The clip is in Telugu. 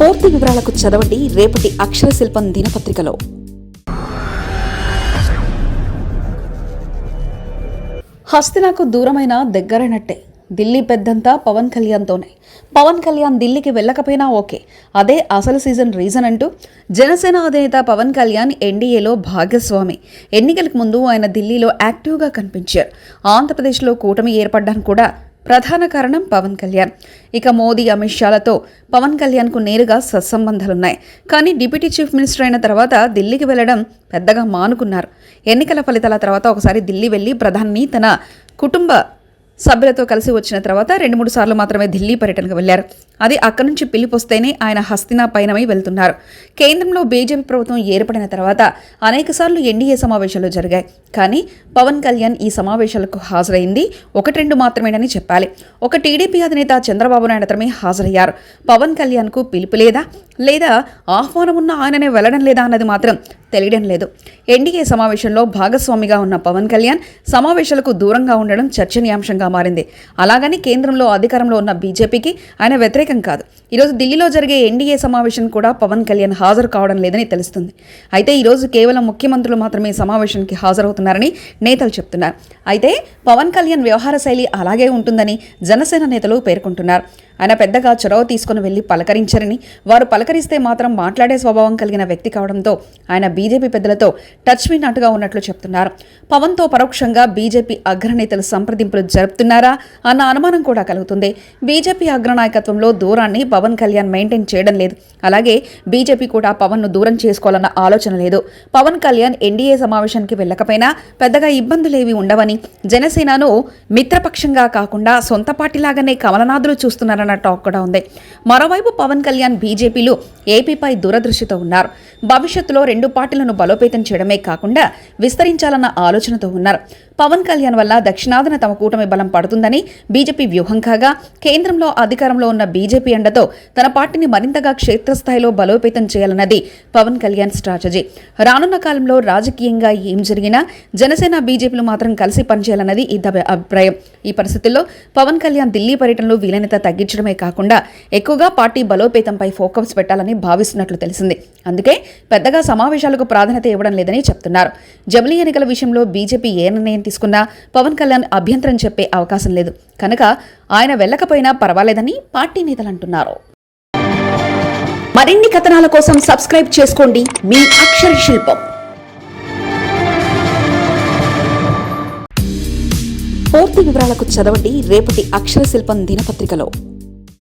పూర్తి వివరాలకు చదవండి రేపటి అక్షర శిల్పం దినపత్రికలో. హస్తినాకు దూరమైన దగ్గరైనట్టే ఢిల్లీ పెద్దంతా పవన్ కళ్యాణ్తోనే. పవన్ కళ్యాణ్ ఢిల్లీకి వెళ్ళకపోయినా ఓకే. అదే అసలు సీజన్ రీజన్ అంటూ జనసేన అధినేత పవన్ కళ్యాణ్ ఎన్డీఏలో భాగస్వామి. ఎన్నికలకు ముందు ఆయన ఢిల్లీలో యాక్టివ్గా కనిపించారు. ఆంధ్రప్రదేశ్లో కూటమి ఏర్పడడానికి కూడా ప్రధాన కారణం పవన్ కళ్యాణ్. ఇక మోదీ అమిత్ షాలతో పవన్ కళ్యాణ్కు నేరుగా సత్సంబంధాలున్నాయి. కానీ డిప్యూటీ చీఫ్ మినిస్టర్ అయిన తర్వాత ఢిల్లీకి వెళ్ళడం పెద్దగా మానుకున్నారు. ఎన్నికల ఫలితాల తర్వాత ఒకసారి ఢిల్లీ వెళ్ళి ప్రధాని తన కుటుంబ సభ్యులతో కలిసి వచ్చిన తర్వాత రెండు మూడు సార్లు మాత్రమే ఢిల్లీ పర్యటనకు వెళ్ళారు అది అక్కడి నుంచి పిలిపొస్తేనే ఆయన హస్తినా పయనమై వెళ్తున్నారు. కేంద్రంలో బీజేపీ ప్రభుత్వం ఏర్పడిన తర్వాత అనేకసార్లు ఎన్డీఏ సమావేశాలు జరిగాయి. కానీ పవన్ కళ్యాణ్ ఈ సమావేశాలకు హాజరైంది ఒకటి రెండు మాత్రమేనని చెప్పాలి. ఒక టీడీపీ అధినేత చంద్రబాబు నాయుడు మాత్రమే హాజరయ్యారు. పవన్ కళ్యాణ్కు పిలుపు లేదా లేదా ఆహ్వానం ఉన్న ఆయననే వెళ్ళడం లేదా అన్నది మాత్రం తెలియడం లేదు. ఎన్డీఏ సమావేశంలో భాగస్వామిగా ఉన్న పవన్ కళ్యాణ్ సమావేశాలకు దూరంగా ఉండడం చర్చనీయాంశంగా మారింది. అలాగని కేంద్రంలో అధికారంలో ఉన్న బీజేపీకి ఆయన వ్యతిరేకం కాదు. ఈరోజు ఢిల్లీలో జరిగే ఎన్డీఏ సమావేశం కూడా పవన్ కళ్యాణ్ హాజరు కావడం లేదని తెలుస్తుంది. అయితే ఈరోజు కేవలం ముఖ్యమంత్రులు మాత్రమే సమావేశానికి హాజరవుతున్నారని నేతలు చెప్తున్నారు. అయితే పవన్ కళ్యాణ్ వ్యవహార శైలి అలాగే ఉంటుందని జనసేన నేతలు పేర్కొంటున్నారు. ఆయన పెద్దగా చొరవ తీసుకుని వెళ్ళి పలకరించారని వారు పలకరిస్తే మాత్రం మాట్లాడే స్వభావం కలిగిన వ్యక్తి కావడంతో ఆయన బీజేపీ పెద్దలతో టచ్ మీ నటుగా ఉన్నట్లు చెప్తున్నారు. పవన్తో పరోక్షంగా బీజేపీ అగ్రనేతలు సంప్రదింపులు జరుపుతున్నారా అన్న అనుమానం కూడా కలుగుతుంది. బీజేపీ అగ్రనాయకత్వంలో దూరాన్ని పవన్ కళ్యాణ్ మెయింటైన్ చేయడం లేదు. అలాగే బీజేపీ కూడా పవన్ను దూరం చేసుకోవాలన్న ఆలోచన లేదు. పవన్ కళ్యాణ్ ఎన్డీఏ సమావేశానికి వెళ్ళకపోయినా పెద్దగా ఇబ్బందులేవి ఉండవని జనసేనను మిత్రపక్షంగా కాకుండా సొంత పార్టీలాగానే కమలనాథులు చూస్తున్నారన్న టాక్ కూడా ఉంది. మరోవైపు పవన్ కళ్యాణ్ బీజేపీలు ఏపీపై దూరదృష్టితో ఉన్నారు. భవిష్యత్తులో రెండు పార్టీలను బలోపేతం చేయడమే కాకుండా విస్తరించాలన్న ఆలోచనతో ఉన్నారు. పవన్ కళ్యాణ్ వల్ల దక్షిణాదిన తమ కూటమి బలం పడుతుందని బీజేపీ వ్యూహం కాగా కేంద్రంలో అధికారంలో ఉన్న బీజేపీ అండతో తన పార్టీని మరింతగా క్షేత్రస్థాయిలో బలోపేతం చేయాలన్నది పవన్ కళ్యాణ్ స్ట్రాటజీ. రానున్న కాలంలో రాజకీయంగా ఏం జరిగినా జనసేన బీజేపీలు మాత్రం కలిసి పనిచేయాలన్నది ఇద్దరి అభిప్రాయం. ఈ పరిస్థితుల్లో పవన్ కళ్యాణ్ ఢిల్లీ పర్యటనలో వీలైనంత తగ్గించడమే కాకుండా ఎక్కువగా పార్టీ బలోపేతంపై ఫోకస్ పెట్టాలని భావిస్తున్నట్లు తెలిసింది. అందుకే పెద్దగా సమావేశాలకు ప్రాధాన్యత ఇవ్వడం లేదని చెప్తున్నారు. జమిలీ ఎన్నికల విషయంలో బీజేపీ ఏ నిర్ణయం తీసుకున్నా పవన్ కళ్యాణ్ అభ్యంతరం చెప్పే అవకాశం లేదు. కనుక ఆయన వెళ్ళకపోయినా పర్వాలేదని పార్టీ నేతలు అంటున్నారు. మరిన్ని కథనాల కోసం సబ్స్క్రైబ్ చేసుకోండి. మీ అక్షర శిల్పం. పూర్తి వివరాలకు చదవండి. రేపటి అక్షర శిల్పం దినపత్రికలో.